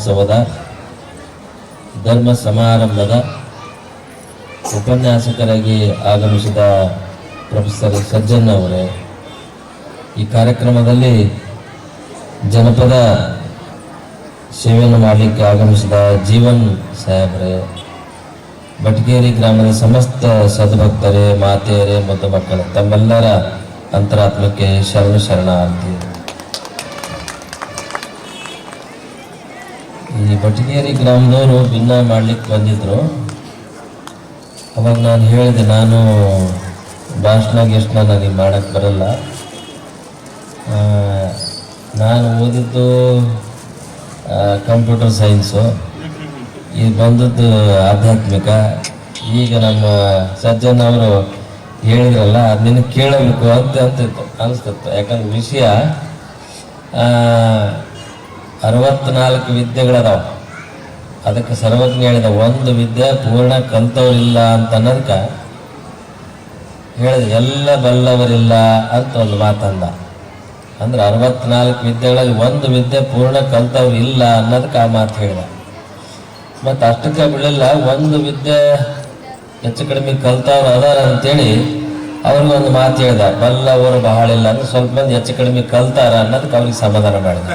ಮಹೋತ್ಸವದ ಧರ್ಮ ಸಮಾರಂಭದ ಉಪನ್ಯಾಸಕರಾಗಿ ಆಗಮಿಸಿದ ಪ್ರೊಫೆಸರ್ ಸಜ್ಜನ್ ಅವರೇ, ಈ ಕಾರ್ಯಕ್ರಮದಲ್ಲಿ ಜನಪದ ಸೇವೆಯನ್ನು ಮಾಡಲಿಕ್ಕೆ ಆಗಮಿಸಿದ ಜೀವನ್ ಸಾಹೇಬ್ರೆ ಬಟಗೇರಿ ಗ್ರಾಮದ ಸಮಸ್ತ ಸದ್ಭಕ್ತರೇ, ಮಾತೆಯರೇ ಮತ್ತು ಮಕ್ಕಳು ತಮ್ಮೆಲ್ಲರ ಅಂತರಾತ್ಮಕ್ಕೆ ಶರಣ ಶರಣ ಈ ಬಟಗೇರಿ ಗ್ರಾಮದವರು ಭಿನ್ನ ಮಾಡ್ಲಿಕ್ಕೆ ಬಂದಿದ್ರು. ಅವಾಗ ನಾನು ಹೇಳಿದೆ, ನಾನು ಭಾಷಣ ಗಿಷ್ಣ ನನಗೆ ಮಾಡಕ್ಕೆ ಬರಲ್ಲ. ನಾನು ಓದಿದ್ದು ಕಂಪ್ಯೂಟರ್ ಸೈನ್ಸು. ಈಗ ಬಂದದ್ದು ಆಧ್ಯಾತ್ಮಿಕ. ಈಗ ನಮ್ಮ ಸಜ್ಜನ್ ಅವರು ಹೇಳಿದ್ರಲ್ಲ ಅದನ್ನ ಕೇಳಬೇಕು ಅಂತ ಅಂತಿತ್ತು, ಅನಿಸ್ತಿತ್ತು. ಯಾಕಂದ್ರೆ ವಿಷಯ ಅರವತ್ನಾಲ್ಕು ವಿದ್ಯೆಗಳದಾವ. ಅದಕ್ಕೆ ಸರ್ವಜ್ಞ ಹೇಳಿದ ಒಂದು ವಿದ್ಯೆ ಪೂರ್ಣ ಕಲ್ತವ್ರಿಲ್ಲ ಅಂತ ಅನ್ನೋದಕ್ಕೆ ಹೇಳಿದ, ಎಲ್ಲ ಬಲ್ಲವರಿಲ್ಲ ಅಂತ ಒಂದು ಮಾತಂದ. ಅಂದ್ರೆ ಅರವತ್ನಾಲ್ಕು ವಿದ್ಯೆಗಳಲ್ಲಿ ಒಂದು ವಿದ್ಯೆ ಪೂರ್ಣ ಕಲ್ತವ್ರು ಇಲ್ಲ ಅನ್ನೋದಕ್ಕೆ ಆ ಮಾತು ಹೇಳಿದ. ಮತ್ತು ಅಷ್ಟಕ್ಕೆ ಬಿಡಲಿಲ್ಲ, ಒಂದು ವಿದ್ಯೆ ಹೆಚ್ಚು ಕಡಿಮೆ ಕಲ್ತವ್ರು ಅದಾರ ಅಂತೇಳಿ ಅವ್ರಿಗೆ ಒಂದು ಮಾತು ಹೇಳ್ದ, ಬಲ್ಲವರು ಬಹಳ ಇಲ್ಲ ಅಂದ್ರೆ ಸ್ವಲ್ಪ ಮಂದಿ ಹೆಚ್ಚು ಕಡಿಮೆ ಕಲ್ತಾರ ಅನ್ನೋದಕ್ಕೆ ಅವ್ರಿಗೆ ಸಮಾಧಾನ ಮಾಡಿದ.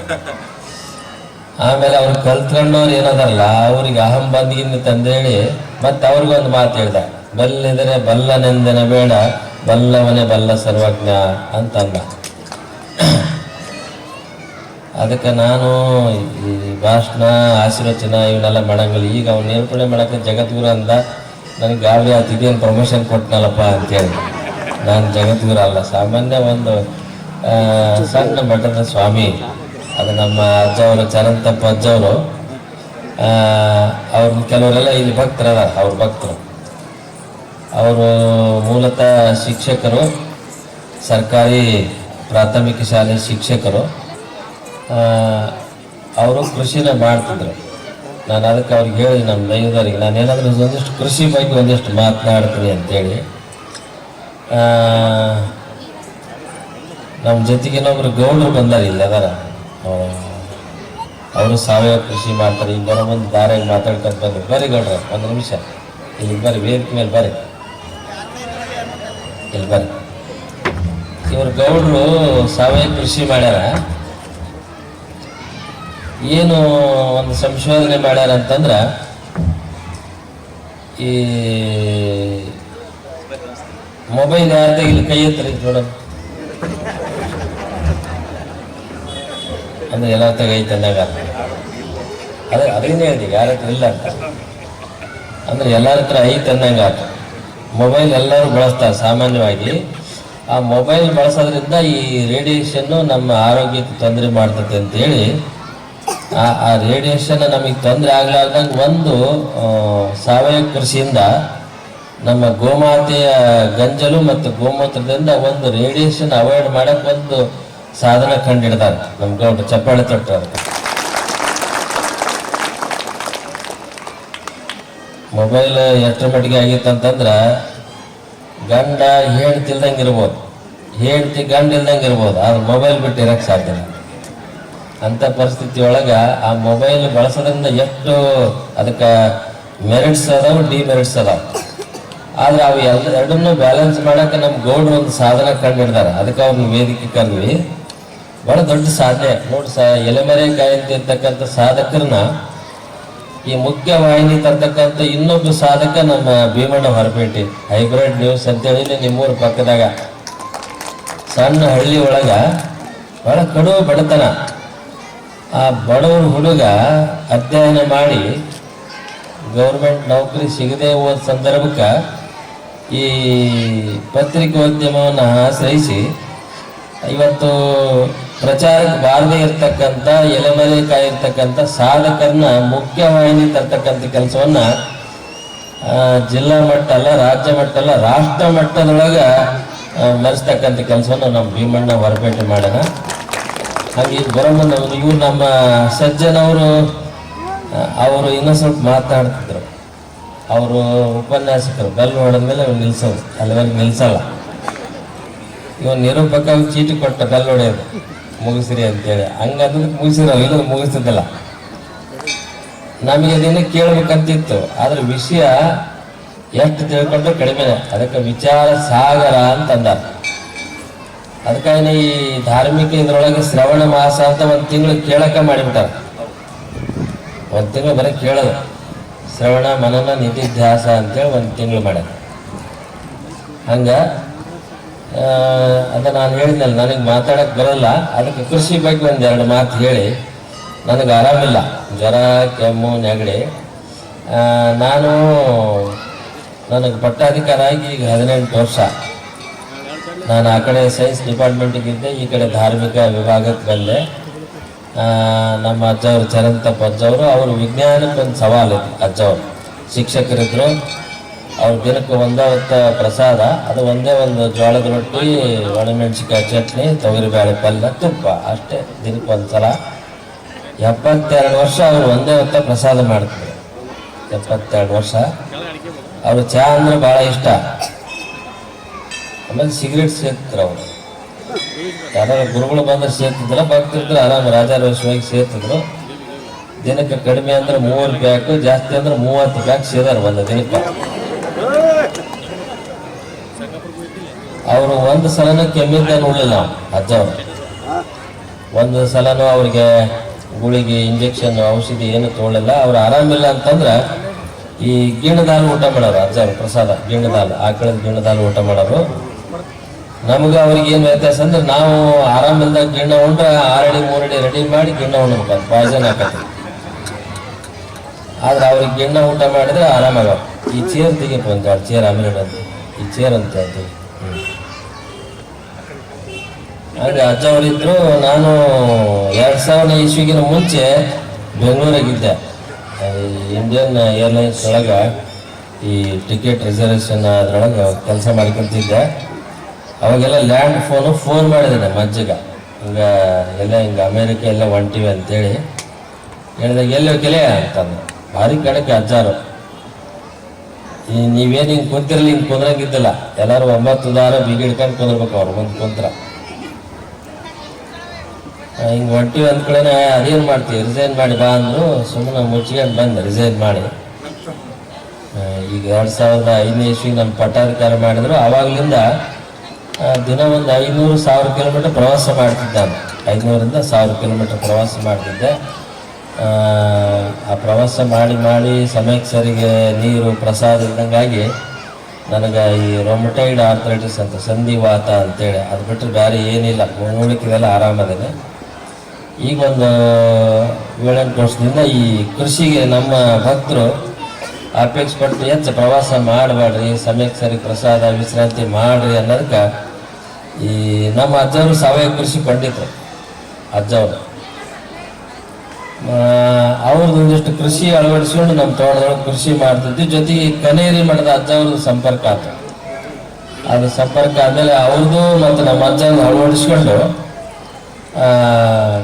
ಆಮೇಲೆ ಅವ್ರು ಕಲ್ತ್ಕೊಂಡವ್ರು ಏನದಲ್ಲ, ಅವ್ರಿಗೆ ಅಹಂ ಬಂದಿಗಿಂದ ತಂದೇಳಿ, ಮತ್ತೆ ಅವ್ರಿಗೊಂದು ಮಾತು ಹೇಳ್ದ, ಬಲ್ಲಿದರೆ ಬಲ್ಲನೆಂದನ ಬೇಡ, ಬಲ್ಲವನೆ ಬಲ್ಲ ಸರ್ವಜ್ಞ ಅಂತಂದ. ಅದಕ್ಕೆ ನಾನು ಈ ಭಾಷಣ, ಆಶೀರ್ವಚನ, ಇವನ್ನೆಲ್ಲ ಮಾಡಂಗಿಲ್ಲ. ಈಗ ಅವ್ನು ನೇರ್ಪಣೆ ಮಾಡೋಕ್ಕೆ ಜಗದ್ಗುರು ಅಂದ, ನನಗೆ ಗಾಳಿ ಅತಿಥಿ ಇದೇನು ಪ್ರಮೋಷನ್ ಕೊಟ್ಟನಲ್ಲಪ್ಪ ಅಂತೇಳಿ. ನಾನು ಜಗದ್ಗುರು ಅಲ್ಲ, ಸಾಮಾನ್ಯ ಒಂದು ಸಣ್ಣ ಮಠದ ಸ್ವಾಮಿ. ಅದು ನಮ್ಮ ಅಜ್ಜವರು ಚರಂತಪ್ಪ ಅಜ್ಜವರು. ಅವ್ರ ಕೆಲವರೆಲ್ಲ ಇಲ್ಲಿ ಭಕ್ತರಲ್ಲ, ಅವ್ರ ಭಕ್ತರು. ಅವರು ಮೂಲತಃ ಶಿಕ್ಷಕರು, ಸರ್ಕಾರಿ ಪ್ರಾಥಮಿಕ ಶಾಲೆ ಶಿಕ್ಷಕರು. ಅವರು ಕೃಷಿನ ಮಾಡ್ತಿದ್ರು. ನಾನು ಅದಕ್ಕೆ ಅವ್ರಿಗೆ ಹೇಳಿದೆ, ನಮ್ಮ ದೈವದವರಿಗೆ, ನಾನು ಏನಾದರೂ ಒಂದಿಷ್ಟು ಕೃಷಿ ಬಗ್ಗೆ ಒಂದಿಷ್ಟು ಮಾತನಾಡ್ತೀನಿ ಅಂತೇಳಿ. ನಮ್ಮ ಜೊತೆಗೆ ಇನ್ನೊಬ್ರು ಗೌಡರು ಬಂದಾರ, ಇಲ್ಲಿ ಅದಾರ. ಅವರು ಸಾವಯವ ಕೃಷಿ ಮಾಡ್ತಾರೆ ಈಗ ಬರೋ ಬಂದು ದಾರಿಯಾಗಿ ಮಾತಾಡ್ಕೊಂಡು ಬಂದ್ರು. ಬರೀ ಗೌಡ್ರೆ, ಒಂದು ನಿಮಿಷ. ಇಲ್ಲಿ ಬರ್ರಿ, ವೇದಿಕೆ ಮೇಲೆ ಬರ್ರಿ. ಇಲ್ಲಿ ಬರ್ರಿ. ಇವರು ಗೌಡ್ರು ಸಾವಯವ ಕೃಷಿ ಮಾಡ್ಯಾರ. ಏನು ಒಂದು ಸಂಶೋಧನೆ ಮಾಡ್ಯಾರ ಅಂತಂದ್ರೆ, ಈ ಮೊಬೈಲ್ ಯಾರ್ದ ಇಲ್ಲಿ ಕೈ ಎತ್ತರಿ ನೋಡೋಣ ಅಂದ್ರೆ ಎಲ್ಲ ತಗ ಐತೆ ಅಂದಾಗ ಅದೇ ಅದನ್ನೇ ಹೇಳ್ತೀವಿ, ಯಾರ ಹತ್ರ ಇಲ್ಲ ಅಂತ. ಅಂದ್ರೆ ಎಲ್ಲರ ಹತ್ರ ಐತೆ ಅಂದಂಗೆ ಮೊಬೈಲ್ ಎಲ್ಲರೂ ಬಳಸ್ತಾರೆ ಸಾಮಾನ್ಯವಾಗಿ. ಆ ಮೊಬೈಲ್ ಬಳಸೋದ್ರಿಂದ ಈ ರೇಡಿಯೇಷನ್ನು ನಮ್ಮ ಆರೋಗ್ಯಕ್ಕೆ ತೊಂದರೆ ಮಾಡ್ತದೆ ಅಂತೇಳಿ ಆ ಆ ರೇಡಿಯೇಷನ್ ನಮಗೆ ತೊಂದರೆ ಆಗ್ಲಾರ್ದಂಗೆ ಒಂದು ಸಾವಯವ ಕೃಷಿಯಿಂದ ನಮ್ಮ ಗೋಮಾತೆಯ ಗಂಜಲು ಮತ್ತು ಗೋಮೂತ್ರದಿಂದ ಒಂದು ರೇಡಿಯೇಷನ್ ಅವಾಯ್ಡ್ ಮಾಡಕ್ ಒಂದು ಸಾಧನ ಕಂಡಿಡ್ದಾರ. ನಮ್ಮ ಗೌಡ ಚಪ್ಪಾಳೆ ತೊಟ್ಟ ಅದಕ್ಕೆ. ಮೊಬೈಲ್ ಎಷ್ಟರ ಮಟ್ಟಿಗೆ ಆಗಿತ್ತು ಅಂತಂದ್ರೆ ಗಂಡ ಹೇಳ್ತಿಲ್ದಂಗೆ ಇರ್ಬೋದು. ಹೇಳ್ತಿ ಗಂಡ ಇಲ್ದಂಗೆ ಇರ್ಬೋದು. ಆದ್ರೆ ಮೊಬೈಲ್ ಬಿಟ್ಟು ಇರಕ್ಕೆ ಸಾಧ್ಯ ಅಂತ ಪರಿಸ್ಥಿತಿ ಒಳಗೆ ಆ ಮೊಬೈಲ್ ಬಳಸೋದ್ರಿಂದ ಎಷ್ಟು ಅದಕ್ಕೆ ಮೆರಿಟ್ಸ್ ಅದಾವ, ಡಿಮೆರಿಟ್ಸ್ ಅದಾವ. ಆದ್ರೆ ಅವು ಎಲ್ಲ ಎರಡನ್ನೂ ಬ್ಯಾಲೆನ್ಸ್ ಮಾಡಕ್ಕೆ ನಮ್ಮ ಗೌಡ್ರು ಒಂದು ಸಾಧನ ಕಂಡಿಡ್ದಾರೆ. ಅದಕ್ಕೆ ಅವ್ರನ್ನ ವೇದಿಕೆ ಕರೆದ್ವಿ ಬಹಳ ದೊಡ್ಡ ಸಾಧನೆ. ನೋಡಿ ಸ ಎಲೆಮರೆ ಗಾಯಂತಿ ಇರ್ತಕ್ಕಂಥ ಸಾಧಕರನ್ನ ಈ ಮುಖ್ಯ ವಾಹಿನಿ ತರ್ತಕ್ಕಂಥ ಇನ್ನೊಬ್ಬ ಸಾಧಕ ನಮ್ಮ ಭೀಮಣ್ಣ ಹೊರಪೇಟೆ. ಹೈಬ್ರಿಡ್ ನ್ಯೂಸ್ ಅಂತೇಳಿ ನಿಮ್ಮೂರ ಪಕ್ಕದಾಗ. ಸಣ್ಣ ಹಳ್ಳಿ ಒಳಗ ಬಹಳ ಕಡು ಬಡತನ. ಆ ಬಡವ್ರ ಹುಡುಗ ಅಧ್ಯಯನ ಮಾಡಿ ಗೌರ್ಮೆಂಟ್ ನೌಕರಿ ಸಿಗದೆ ಹೋದ ಸಂದರ್ಭಕ್ಕೆ ಈ ಪತ್ರಿಕೋದ್ಯಮವನ್ನು ಆಶ್ರಯಿಸಿ ಇವತ್ತು ಪ್ರಚಾರಕ್ಕೆ ಬಾರದೇ ಇರ್ತಕ್ಕಂಥ ಎಲೆಮರೆ ಕಾಯಿರ್ತಕ್ಕಂಥ ಸಾಧಕರನ್ನ ಮುಖ್ಯವಾಹಿನಿ ತರ್ತಕ್ಕಂಥ ಕೆಲಸವನ್ನ ಜಿಲ್ಲಾ ಮಟ್ಟ ಅಲ್ಲ, ರಾಜ್ಯ ಮಟ್ಟ ಅಲ್ಲ, ರಾಷ್ಟ್ರ ಮಟ್ಟದೊಳಗ ನಡೆಸ್ತಕ್ಕಂಥ ಕೆಲಸವನ್ನು ನಮ್ಮ ಭೀಮಣ್ಣ ಹೊರಪೇಟೆ ಮಾಡೋಣ. ಹಾಗೆ ಈಗ ಬರೋ ಮುಂದೆ ಇವ್ರು ನಮ್ಮ ಸಜ್ಜನವರು ಅವರು ಇನ್ನೂ ಸ್ವಲ್ಪ ಮಾತಾಡ್ತಿದ್ರು. ಅವರು ಉಪನ್ಯಾಸಕರು ಬೆಲ್ ಹೊಡೆದ್ಮೇಲೆ ಅವ್ರು ನಿಲ್ಸೋದು ಅಲ್ಲಿವರೆಗೆ ನಿಲ್ಸಲ್ಲ. ಇವನು ನಿರೂಪಕ ಚೀಟಿ ಕೊಟ್ಟ ಬೆಲ್ ಹೊಡೆಯೋದು. ಮುಗಿಸ್ರಿ ಅಂತೇಳಿ. ಹಂಗಂದ್ರೆ ಮುಗಿಸಿರೋ ಇಲ್ಲ ಮುಗಿಸ್ತಿದ್ದಿಲ್ಲ ನಮಗೆ ಅದೇನು ಕೇಳ್ಬೇಕಂತಿತ್ತು. ಆದ್ರೆ ವಿಷಯ ಎಷ್ಟು ತಿಳ್ಕೊಂಡ್ರೆ ಕಡಿಮೆ ಅದಕ್ಕೆ ವಿಚಾರ ಸಾಗರ ಅಂತ ಅಂದಾರ ಅದಕ್ಕಾಗಿ ಈ ಧಾರ್ಮಿಕ ಇದ್ರೊಳಗೆ ಶ್ರವಣ ಮಾಸ ಅಂತ ಒಂದು ತಿಂಗಳು ಕೇಳಕ ಮಾಡಿಬಿಟ್ಟಾರ. ಒಂದು ತಿಂಗಳು ಬರೀ ಕೇಳೋದು. ಶ್ರವಣ, ಮನನ, ನಿಧಿಧ್ಯಾಸ ಅಂತೇಳಿ ಒಂದು ತಿಂಗಳು ಮಾಡ್ಯಾರ. ಹಂಗ ಅದ ನಾನು ಹೇಳಿದ್ನಲ್ಲ, ನನಗೆ ಮಾತಾಡಕ್ ಬರಲ್ಲ. ಅದಕ್ಕೆ ಕೃಷಿ ಬಗ್ಗೆ ಎರಡು ಮಾತು ಹೇಳಿ. ನನಗೆ ಆರಾಮಿಲ್ಲ. ಜ್ವರ, ಕೆಮ್ಮು, ನೆಗಡಿ. ನಾನು ನನಗೆ ಪಟ್ಟಾಧಿಕಾರ ಆಗಿ ಈಗ ಹದಿನೆಂಟು ವರ್ಷ. ನಾನು ಆ ಕಡೆ ಸೈನ್ಸ್ ಡಿಪಾರ್ಟ್ಮೆಂಟಿಗೆ ಇದ್ದೆ, ಈ ಕಡೆ ಧಾರ್ಮಿಕ ವಿಭಾಗಕ್ಕೆ ಬಂದೆ. ನಮ್ಮ ಅಜ್ಜವರು ಚರಂತಪ್ಪ ಅಜ್ಜವರು, ಅವರು ವಿಜ್ಞಾನಕ್ಕೆ ಒಂದು ಸವಾಲಿತ್ತು ಅಜ್ಜವರು. ಶಿಕ್ಷಕರಿದ್ರು ಅವ್ರ ದಿನಕ್ಕೆ ಒಂದೇ ಹೊತ್ತ ಪ್ರಸಾದ, ಅದು ಒಂದೇ ಒಂದು ಜೋಳದ ರೊಟ್ಟಿ ಒಣಮೆಣಸಿಕಾಯಿ ಚಟ್ನಿ, ತೊಗರಿಬೇಳೆ ಪಲ್ಯ, ತುಪ್ಪ, ಅಷ್ಟೇ. ದಿನಕ್ಕೆ ಒಂದು ಸಲ ಎಪ್ಪತ್ತೆರಡು ವರ್ಷ ಅವರು ಒಂದೇ ಹೊತ್ತ ಪ್ರಸಾದ ಮಾಡ್ತಾರೆ. ಎಪ್ಪತ್ತೆರಡು ವರ್ಷ. ಅವರು ಚಹಾ ಅಂದರೆ ಭಾಳ ಇಷ್ಟ. ಆಮೇಲೆ ಸಿಗರೇಟ್ ಸೇರ್ತಾರೆ ಅವರು. ಯಾರು ಗುರುಗಳು ಬಂದ್ರೆ ಸೇರ್ತಿದ್ರು ಭಕ್ತಿದ್ರು ಆರಾಮ ರಾಜಾರೋಷವಾಗಿ ಸೇರ್ತಿದ್ರು. ದಿನಕ್ಕೆ ಕಡಿಮೆ ಅಂದ್ರೆ ಮೂವತ್ತು ಬ್ಯಾಗ್ ಜಾಸ್ತಿ ಅಂದ್ರೆ ಮೂವತ್ತು ಬ್ಯಾಗ್ ಸೇದಾರ ಒಂದು ದಿನಕ್ಕೆ. ಅವರು ಒಂದು ಸಲನೂ ಕೆಮ್ಮಿದ್ದ ನೋಡಲಿಲ್ಲ ನಾವು ಅಜ್ಜವ್ರು ಒಂದು ಸಲನೂ ಅವ್ರಿಗೆ ಗುಳಿಗೆ ಇಂಜೆಕ್ಷನ್ ಔಷಧಿ ಏನು ತೊಗೊಳ್ಳಲ್ಲ ಅವ್ರು ಆರಾಮಿಲ್ಲ ಅಂತಂದ್ರೆ ಈ ಗಿಣದಾಲ್ ಊಟ ಮಾಡೋರು ಅಜ್ಜವ್ರು ಪ್ರಸಾದ ಗಿಣ್ಣದಾಲು ಆಕಳದ ಗಿಣದಾಲ್ ಊಟ ಮಾಡೋರು. ನಮಗೆ ಅವ್ರಿಗೆ ಏನು ವ್ಯತ್ಯಾಸ ಅಂದ್ರೆ ನಾವು ಆರಾಮಿಲ್ಲದ ಗಿಣ್ಣ ಉಂಡ್ರೆ ಆರಡಿ, ಮೂರಡಿ ರೆಡಿ ಮಾಡಿ ಗಿಣ್ಣ ಉಣ್ಬೇಕು ಪಾಯ್ಸನ್ ಹಾಕತ್ತೆ ಆದ್ರೆ ಅವ್ರಿಗೆ ಗಿಣ್ಣ ಊಟ ಮಾಡಿದ್ರೆ ಆರಾಮಾಗ ಈ ಚೇರ್ ತೆಗಿಯಪ್ಪ ಅಂತ ಚೇರ್ ಆಮೇಲೆ. ಈ ಚೇರ್ ಅಂತ ಹೇಳ್ತೀವಿ. ಹಾಗೆ ಅಜ್ಜ ಅವರಿದ್ರು ನಾನು ಎರಡು ಸಾವಿರದ ಇಸ್ವಿಗಿನ ಮುಂಚೆ ಬೆಂಗಳೂರಾಗಿದ್ದೆ. ಇಂಡಿಯನ್ ಏರ್ಲೈನ್ಸ್ ಒಳಗೆ ಈ ಟಿಕೆಟ್ ರಿಸರ್ವೇಷನ್ ಅದರೊಳಗೆ ಕೆಲಸ ಮಾಡ್ಕೊಳ್ತಿದ್ದೆ ಅವಾಗೆಲ್ಲ ಲ್ಯಾಂಡ್ ಫೋನು ಫೋನ್ ಮಾಡಿದೆ ನಮ್ಮ ಅಜ್ಜಗ. ಹಿಂಗ ಎಲ್ಲ ಹಿಂಗೆ ಅಮೇರಿಕ ಎಲ್ಲ ಹೊಂಟಿವಿ ಅಂತೇಳಿ. ಹೇಳಿದಾಗ, ಎಲ್ಲಿ ಹೋಗಿಲೆ? ಅಂತಂದು. ಭಾರಿ ಕಡಕ್ಕೆ ಅಜ್ಜಾರು. ನೀವೇನು ಹಿಂಗೆ ಕುಂತಿರಲಿ, ಹಿಂಗೆ ಕುಂದ್ರಂಗಿದ್ದಿಲ್ಲ. ಎಲ್ಲರೂ ಒಂಬತ್ತು ದಾರ ಬಿಗಿಡ್ಕೊಂಡು ಕುಂದ್ರಬೇಕು ಅವ್ರು ಒಂದು ಕುಂತ್ರ. ಹಿಂಗೆ ಹೊಂಟಿವಿ ಕಡೆ ಅದೇನು ಮಾಡ್ತೀವಿ ರಿಸೈನ್ ಮಾಡಿ ಬಾ ಅಂದರು ಸುಮ್ಮನೆ ಮುಚ್ಕೊಂಡು ಬಂದೆ ರಿಸೈನ್ ಮಾಡಿ. ಈಗ ಎರಡು ಸಾವಿರದ ಐದನೇ ಇಸ್ವಿ ನಮ್ಮ ಪಟ್ಟಾಧಿಕಾರ ಮಾಡಿದ್ರು. ಆವಾಗಲಿಂದ ದಿನ ಒಂದು ಐನೂರು ಸಾವಿರ ಕಿಲೋಮೀಟರ್ ಪ್ರವಾಸ ಮಾಡ್ತಿದ್ದೆ ನಾನು ಐನೂರಿಂದ ಸಾವಿರ ಕಿಲೋಮೀಟರ್ ಪ್ರವಾಸ ಮಾಡ್ತಿದ್ದೆ. ಆ, ಆ ಪ್ರವಾಸ ಮಾಡಿ ಮಾಡಿ ಸಮಯಕ್ಕೆ ಸರಿಗೆ ನೀರು ಪ್ರಸಾದ ಇದ್ದಂಗಾಗಿ ನನಗೆ ಈ ರೊಮಟೈಡ್ ಆರ್ಥರೈಟಿಸ್ ಅಂತ ಸಂಧಿವಾತ ಅಂತೇಳಿ ಅದು ಬಿಟ್ಟರೆ ಬೇರೆ ಏನಿಲ್ಲ. ನೋಡಕ್ಕಿದೆಲ್ಲ ಆರಾಮದೇನೆ. ಈಗ ಒಂದು ಏಳೆಂಟು ವರ್ಷದಿಂದ ಈ ಕೃಷಿಗೆ ನಮ್ಮ ಭಕ್ತರು ಅಪೇಕ್ಷೆ ಪಟ್ಟು ಹೆಚ್ಚು ಪ್ರವಾಸ ಮಾಡಬೇಡ್ರಿ, ಸಮಯಕ್ಕೆ ಸರಿ ಪ್ರಸಾದ, ವಿಶ್ರಾಂತಿ ಮಾಡ್ರಿ ಅನ್ನೋದಕ್ಕೆ ಈ ನಮ್ಮ ಅಜ್ಜವರು ಸಾವಯವ ಕೃಷಿ ಪಂಡಿತರು, ಅಜ್ಜವರು. ಅವ್ರದ್ದು ಒಂದಿಷ್ಟು ಕೃಷಿ ಅಳವಡಿಸ್ಕೊಂಡು ನಮ್ಮ ತೋಟದೊಳಗೆ ಕೃಷಿ ಮಾಡ್ತಿದ್ವಿ. ಜೊತೆಗೆ ಕನೇರಿ ಮಠದ ಅಜ್ಜವ್ರದ್ದು ಸಂಪರ್ಕ ಆಯ್ತು ಅದು ಸಂಪರ್ಕ ಆದಮೇಲೆ ಅವ್ರದ್ದು ಮತ್ತು ನಮ್ಮ ಅಜ್ಜನ ಅಳವಡಿಸ್ಕೊಂಡು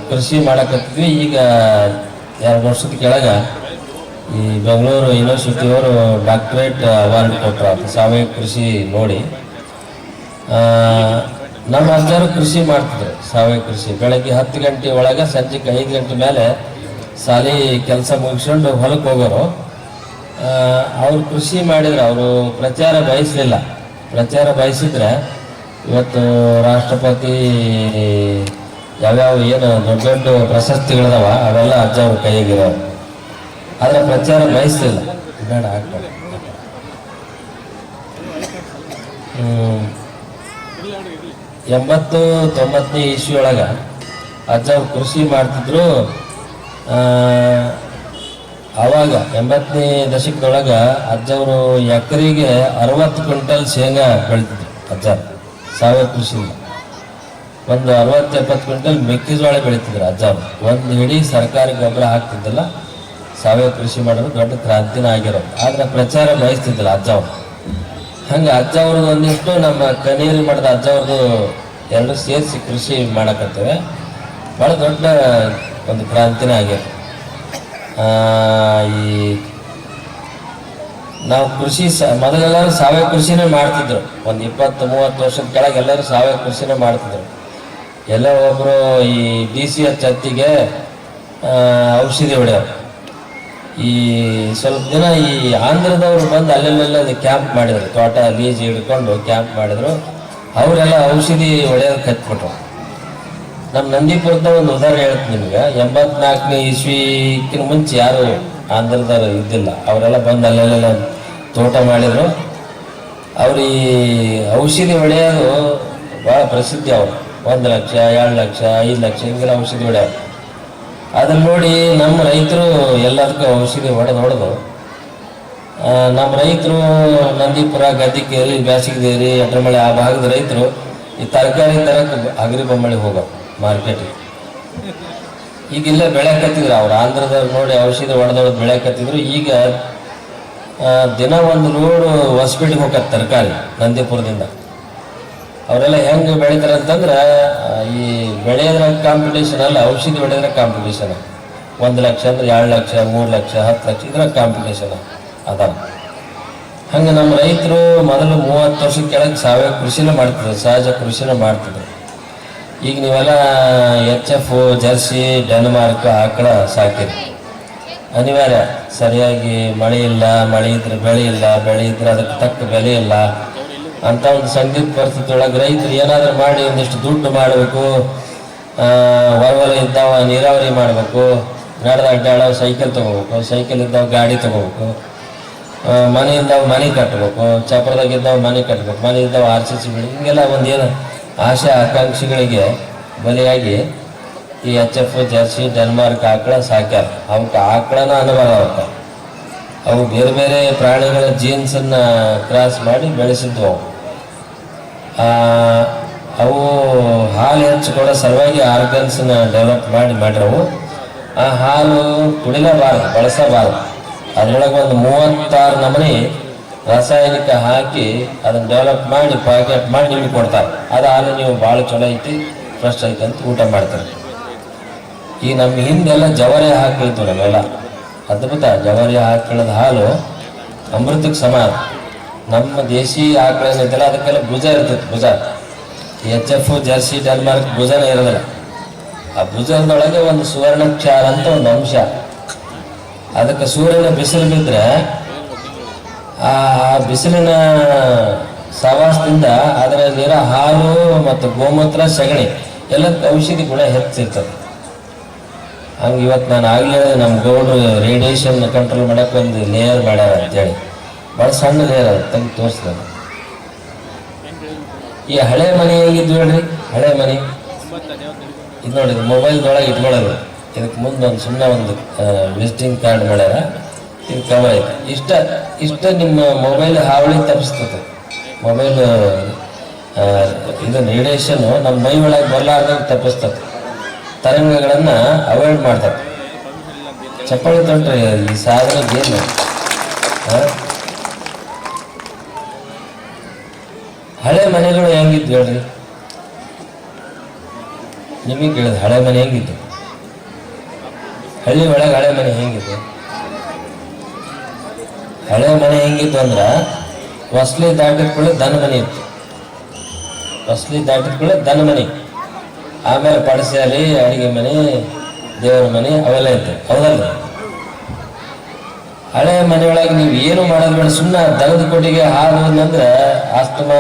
ಕೃಷಿ ಮಾಡಕತ್ತಿದ್ವಿ. ಈಗ ಎರಡು ವರ್ಷದ ಕೆಳಗೆ ಈ ಬೆಂಗಳೂರು ಯೂನಿವರ್ಸಿಟಿಯವರು ಡಾಕ್ಟ್ರೇಟ್ ಅವಾರ್ಡ್ ಕೊಟ್ಟರು ಸಾವಯವ ಕೃಷಿ ನೋಡಿ. ನಮ್ಮ ಅಜ್ಜರು ಕೃಷಿ ಮಾಡ್ತಿದ್ರು, ಸಾವಯವ ಕೃಷಿ. ಬೆಳಗ್ಗೆ ಹತ್ತು ಗಂಟೆ ಒಳಗೆ ಸಂಜೆಗೆ ಐದು ಗಂಟೆ ಮೇಲೆ ಸಾಲಿ ಕೆಲಸ ಮುಗಿಸ್ಕೊಂಡು ಹೊಲಕ್ಕೆ ಹೋಗೋರು. ಅವರು ಕೃಷಿ ಮಾಡಿದ್ರು, ಅವರು ಪ್ರಚಾರ ಬಯಸಲಿಲ್ಲ. ಪ್ರಚಾರ ಬಯಸಿದ್ರೆ ಇವತ್ತು ರಾಷ್ಟ್ರಪತಿ ಯಾವ್ಯಾವ ಏನು ದೊಡ್ಡ ದೊಡ್ಡ ಪ್ರಶಸ್ತಿಗಳಿದಾವ, ಅವೆಲ್ಲ ಅಜ್ಜ ಅವ್ರ ಕೈಯಾಗಿರೋರು ಆದರೆ ಪ್ರಚಾರ ಬಯಸ್ತಿಲ್ಲ. ಬೇಡ, ಆಗ್ಬೇಡ. ಎಂಬತ್ತು ತೊಂಬತ್ತನೇ ಇಸ್ವಿ ಒಳಗ ಅಜ್ಜ ಅವ್ರು ಕೃಷಿ ಮಾಡ್ತಿದ್ರು. ಆವಾಗ ಎಂಬತ್ತನೇ ದಶಕದೊಳಗ ಅಜ್ಜವರು ಎಕರೆಗೆ ಅರವತ್ತು ಕ್ವಿಂಟಲ್ ಶೇಂಗಾ ಬೆಳಿತಿದ್ರು ಅಜ್ಜ ಸಾವಯವ ಕೃಷಿಯಿಂದ. ಒಂದು ಅರವತ್ತು ಎಪ್ಪತ್ತು ಕ್ವಿಂಟಲ್ ಮೆಕ್ಕೆಜೋಳ ಬೆಳೀತಿದ್ರು ಅಜ್ಜ ಅವರು ಒಂದು ಹಿಡಿ ಸರ್ಕಾರಿ ಗೊಬ್ಬರ ಹಾಕ್ತಿದ್ದಿಲ್ಲ. ಸಾವಯವ ಕೃಷಿ ಮಾಡೋದು ದೊಡ್ಡ ಕ್ರಾಂತಿನ ಆಗಿರೋದು ಆದ್ರೆ ಪ್ರಚಾರ ಬಯಸ್ತಿದ್ದಿಲ್ಲ ಅಜ್ಜ ಅವರು ಹಂಗೆ ಅಜ್ಜ ಅವ್ರದ್ದು ಒಂದಿಷ್ಟು ನಮ್ಮ ಕನಿಯಲ್ಲಿ ಮಾಡಿದ ಅಜ್ಜ ಅವ್ರದ್ದು ಎರಡು ಸೇರಿಸಿ ಕೃಷಿ ಮಾಡಕತ್ತೇವೆ. ಭಾಳ ದೊಡ್ಡ ಒಂದು ಕ್ರಾಂತಿನೇ ಆಗ್ಯದ ಆ, ಈ ನಾವು ಕೃಷಿ ಸ ಮೊದಲೆಲ್ಲರೂ ಸಾವಯವ ಕೃಷಿನೇ ಮಾಡ್ತಿದ್ರು. ಒಂದು ಇಪ್ಪತ್ತು ಮೂವತ್ತು ವರ್ಷದ ಕೆಳಗೆ ಎಲ್ಲರೂ ಸಾವಯವ ಕೃಷಿನೇ ಮಾಡ್ತಿದ್ರು. ಎಲ್ಲ ಒಬ್ಬರು ಈ ಡಿ ಸಿ ಎಚ್ ಹತ್ತಿಗೆ ಔಷಧಿ ಹೊಡೆಯೋರು. ಈ ಸ್ವಲ್ಪ ದಿನ ಈ ಆಂಧ್ರದವರು ಬಂದು ಅಲ್ಲೆಲ್ಲೆಲ್ಲ ಅದು ಕ್ಯಾಂಪ್ ಮಾಡಿದ್ರು. ತೋಟ ಲೀಜ್ ಹಿಡ್ಕೊಂಡು ಕ್ಯಾಂಪ್ ಮಾಡಿದ್ರು. ಅವರೆಲ್ಲ ಔಷಧಿ ಹೊಡೆಯೋದು ಕತ್ಬಿಟ್ರು ನಮ್ಮ ನಂದಿಪುರದ ಒಂದು ಉದಾಹರಣೆ ಹೇಳ್ತೀನಿ ನಿಮ್ಗೆ. ಎಂಬತ್ನಾಲ್ಕನೇ ಇಸ್ವಿಕ್ಕಿಂತ ಮುಂಚೆ ಯಾರು ಆಂಧ್ರದವ್ರು ಇದ್ದಿಲ್ಲ. ಅವರೆಲ್ಲ ಬಂದು ಅಲ್ಲೆಲ್ಲೆಲ್ಲ ತೋಟ ಮಾಡಿದ್ರು. ಅವ್ರು ಈ ಔಷಧಿ ಹೊಡೆಯೋದು ಭಾಳ ಪ್ರಸಿದ್ಧಿ ಅವರು. ಒಂದು ಲಕ್ಷ ಎರಡು ಲಕ್ಷ ಐದು ಲಕ್ಷ ಹಿಂಗೆಲ್ಲ ಔಷಧಿ ಹೊಡ್ಯಾರ. ಅದನ್ನ ನೋಡಿ ನಮ್ಮ ರೈತರು ಎಲ್ಲದಕ್ಕೂ ಔಷಧಿ ಹೊಡೆದು ಹೊಡೆದು ನಮ್ಮ ರೈತರು ನಂದಿಪುರ ಗದ್ದಿಕೇರಿ ಬ್ಯಾಸಿಗೇರಿ ಎಟ್ರಮಳೆ ಆ ಭಾಗದ ರೈತರು ಈ ತರಕಾರಿ ತರಕ್ಕೆ ಅಗರಿ ಬೊಮ್ಮಳಿ ಹೋಗೋ ಮಾರ್ಕೆಟಿಗೆ. ಈಗಿಲ್ಲ ಬೆಳೆ ಕತ್ತಿದ್ರು ಅವ್ರು. ಆಂಧ್ರದವ್ರು ನೋಡಿ ಔಷಧಿ ಹೊಡೆದೊಡೆದು ಬೆಳೆಯಕತ್ತಿದ್ರು ಈಗ ಆ, ದಿನ ಒಂದು ರೋಡು ಹೊಸಪೇಟೆಗೆ ಹೋಗತ್ತೆ ತರಕಾರಿ ನಂದೀಪುರದಿಂದ. ಅವರೆಲ್ಲ ಹೆಂಗೆ ಬೆಳೀತಾರೆ ಅಂತಂದ್ರೆ ಈ ಬೆಳೆಯೋದ್ರ ಕಾಂಪಿಟೇಷನ್ ಅಲ್ಲ, ಔಷಧಿ ಬೆಳೆಯೋದ್ರ ಕಾಂಪಿಟೇಷನ್ ಒಂದು ಲಕ್ಷ ಅಂದ್ರೆ ಎರಡು ಲಕ್ಷ, ಮೂರು ಲಕ್ಷ, ಹತ್ತು ಲಕ್ಷ ಇದ್ರ ಕಾಂಪಿಟೇಷನ್ ಅದ ಹಂಗೆ ನಮ್ಮ ರೈತರು ಮೊದಲು ಮೂವತ್ತು ವರ್ಷ ಕೆಳಗೆ ಸಾವಯವ ಕೃಷಿನ ಮಾಡ್ತಿದ್ರು, ಸಹಜ ಕೃಷಿನ ಮಾಡ್ತಿದ್ರು. ಈಗ ನೀವೆಲ್ಲ, ಎಚ್ ಎಫ್, ಜರ್ಸಿ, ಡೆನ್ಮಾರ್ಕ್ ಆಕಳ ಸಾಕಿರಿ. ಅನಿವಾರ್ಯ, ಸರಿಯಾಗಿ ಮಳೆ ಇಲ್ಲ, ಮಳೆ ಇದ್ರೆ ಬೆಳೆ ಇಲ್ಲ, ಬೆಳೆ ಇದ್ರೆ ಅದಕ್ಕೆ ತಕ್ಕ ಬೆಲೆ ಇಲ್ಲ. ಅಂತ ಒಂದು ಸಂಗೀತ ಪರಿಸ್ಥಿತಿ ಒಳಗೆ ರೈತರು ಏನಾದರೂ ಮಾಡಿ ಒಂದಿಷ್ಟು ದುಡ್ಡು ಮಾಡಬೇಕು ಹೊರವಲ ಇದ್ದಾವ ನೀರಾವರಿ ಮಾಡಬೇಕು, ನಡೆದ ಅಡ್ಡಾಡೋ ಸೈಕಲ್ ತೊಗೋಬೇಕು, ಸೈಕಲ್ ಇದ್ದಾವ ಗಾಡಿ ತೊಗೋಬೇಕು ಮನೆ ಮನೆ ಕಟ್ಟಬೇಕು ಚಪ್ರದಾಗ ಇದ್ದಾವ ಮನೆ ಕಟ್ಟಬೇಕು ಮನೆ ಇದ್ದಾವ ಆರ್ ಸಿ ಸಿ ಬಿಲ್ಡಿಂಗ್ ಹಿಂಗೆಲ್ಲ ಒಂದೇನು ಆಶೆ ಆಕಾಂಕ್ಷಿಗಳಿಗೆ ಬಲಿಯಾಗಿ ಈ ಎಚ್ ಎಫ್, ಜರ್ಸಿ, ಡೆನ್ಮಾರ್ಕ್ ಆಕಳ ಸಾಕ್ಯಾರ. ಅವಕ್ಕೆ ಆಕಳನ ಅನುಭವ ಅವಕ್ಕೆ. ಅವು ಬೇರೆ ಬೇರೆ ಪ್ರಾಣಿಗಳ ಜೀನ್ಸನ್ನು ಕ್ರಾಸ್ ಮಾಡಿ ಬೆಳೆಸಿದ್ವು ಅವು. ಅವು ಹಾಲು ಹೆಚ್ಚು ಕೂಡ ಸಲುವಾಗಿ ಆರ್ಗನ್ಸ್ನ ಡೆವಲಪ್ ಮಾಡಿ ಮಾಡಿರವು. ಆ ಹಾಲು ಕುಡಿಲೇಬಾರದು, ಬಳಸಬಾರದು. ಅದರೊಳಗೆ ಒಂದು ಮೂವತ್ತಾರು ನಮೂನಿ ರಾಸಾಯನಿಕ ಹಾಕಿ ಅದನ್ನು ಡೆವಲಪ್ ಮಾಡಿ ಪ್ಯಾಕೆಟ್ ಮಾಡಿ ನಿಮಗೆ ಕೊಡ್ತಾರೆ. ಅದು ಹಾಲು ನೀವು ಭಾಳ ಚಲೋ ಐತಿ ಫ್ರೆಶ್ ಐತಿ ಅಂತ ಊಟ ಮಾಡ್ತಾರೆ. ಈ ನಮ್ಮ ಹಿಂದೆಲ್ಲ ಜವರಿ ಹಾಕಿಳ್ತು ನಮ್ಮೆಲ್ಲ. ಅದ್ಭುತ ಜವರಿ ಹಾಕಿಳದ ಹಾಲು ಅಮೃತಕ್ಕೆ ಸಮಾನ ನಮ್ಮ ದೇಶಿ ಆಕಳ ಐತಲ್ಲ ಅದಕ್ಕೆಲ್ಲ ಭುಜ ಇರ್ತೈತೆ ಭುಜ. ಎಚ್ ಎಫ್ ಜರ್ಸಿ ಡೆನ್ಮಾರ್ಕ್ ಭುಜನ ಇರೋದಿಲ್ಲ. ಆ ಭುಜದೊಳಗೆ ಒಂದು ಸುವರ್ಣ ಕ್ಷಾರ ಅಂತ ಒಂದು ಅಂಶ. ಅದಕ್ಕೆ ಸೂರ್ಯನ ಬಿಸಿಲು ಬಿದ್ದರೆ ಆ ಬಿಸಿಲಿನ ಸವಾಸದಿಂದ ಅದರಲ್ಲಿರೋ ಹಾಲು ಮತ್ತು ಗೋಮೂತ್ರ, ಸಗಣಿ ಎಲ್ಲದಕ್ಕೆ ಔಷಧಿ ಗುಣ ಹೆಚ್ಚಿರ್ತದೆ. ಹಂಗೆ ಇವತ್ತು ನಾನು ಆಗಲೇ ನಮ್ಮ ಗೌಡ್ರು ರೇಡಿಯೇಷನ್ ಕಂಟ್ರೋಲ್ ಮಾಡೋಕ್ಕೆ ಒಂದು ಲೇಯರ್ ಮಾಡ್ಯಾರ ಅಂತೇಳಿ. ಭಾಳ ಸಣ್ಣ ಲೇಯರ್ ಅದು ತೆಗೆದು ತೋರಿಸ್ತಾರೆ ಈ ಹಳೆ ಮನೆ ಹೇಗಿದ್ವು ಹೇಳ್ರಿ? ಹಳೆ ಮನೆ. ಇದು ನೋಡಿ ಮೊಬೈಲ್ದೊಳಗೆ ಇಟ್ಕೊಳ್ಳೋದು. ಇದಕ್ಕೆ ಮುಂದೆ ಒಂದು ಸುಮ್ಮನೆ ಒಂದು ವಿಸಿಟಿಂಗ್ ಕಾರ್ಡ್ ಮಾಡ್ಯಾರ. ಇದು ಕವರ್ ಐತೆ. ಇಷ್ಟ ಇಷ್ಟ ನಿಮ್ಮ ಮೊಬೈಲ್ ಹಾವಳಿ ತಪ್ಪಿಸ್ತದೆ. ಮೊಬೈಲ್ ಇದನ್ನು ರೇಡಿಯೇಷನ್ನು ನಮ್ಮ ಮೈ ಒಳಗೆ ಬರಲಾರ್ದಂಗೆ ತಪ್ಪಿಸ್ತದೆ. ತರಂಗಗಳನ್ನು ಅವಾಯ್ಡ್ ಮಾಡ್ತಾರೆ ಚಪ್ಪಾಳಿ ತೊಟ್ರಿ, ಈ ಸಾಧನ ಏನು? ಆ? ಹಳೆ ಮನೆಗಳು ಹೆಂಗಿದ್ದು ಹೇಳ್ರಿ? ನಿಮಗೆ ಕೇಳಿದ ಹಳೆ ಮನೆ ಹೆಂಗಿತ್ತು? ಹಳ್ಳಿ ಒಳಗೆ ಹಳೆ ಮನೆ ಹೆಂಗಿತ್ತು? ಹಳೆ ಮನೆ ಹೆಂಗಿತ್ತು ಅಂದ್ರೆ ಹೊಸ್ಲಿ ದಾಟಿದ ಕೂಡ ದನ ಮನೆ ಇತ್ತು. ಹೊಸ್ಲಿ ದಾಟಿದ ಕೂಡ ದನ ಮನೆ. ಆಮೇಲೆ ಪಡಸಾಲಿ ಅಡುಗೆ ಮನೆ, ದೇವರ ಮನೆ ಅವೆಲ್ಲ ಇತ್ತು. ಹೌದಲ್ಲ ಹಳೆ ಮನೆಯೊಳಗೆ ನೀವು ಏನು ಮಾಡೋದು ಬೇಡ ಸುಮ್ಮನೆ ದಗದ ಕೊಟ್ಟಿಗೆ ಹಾಲು ಅಂದ್ರೆ ಆಸ್ತಮಾ,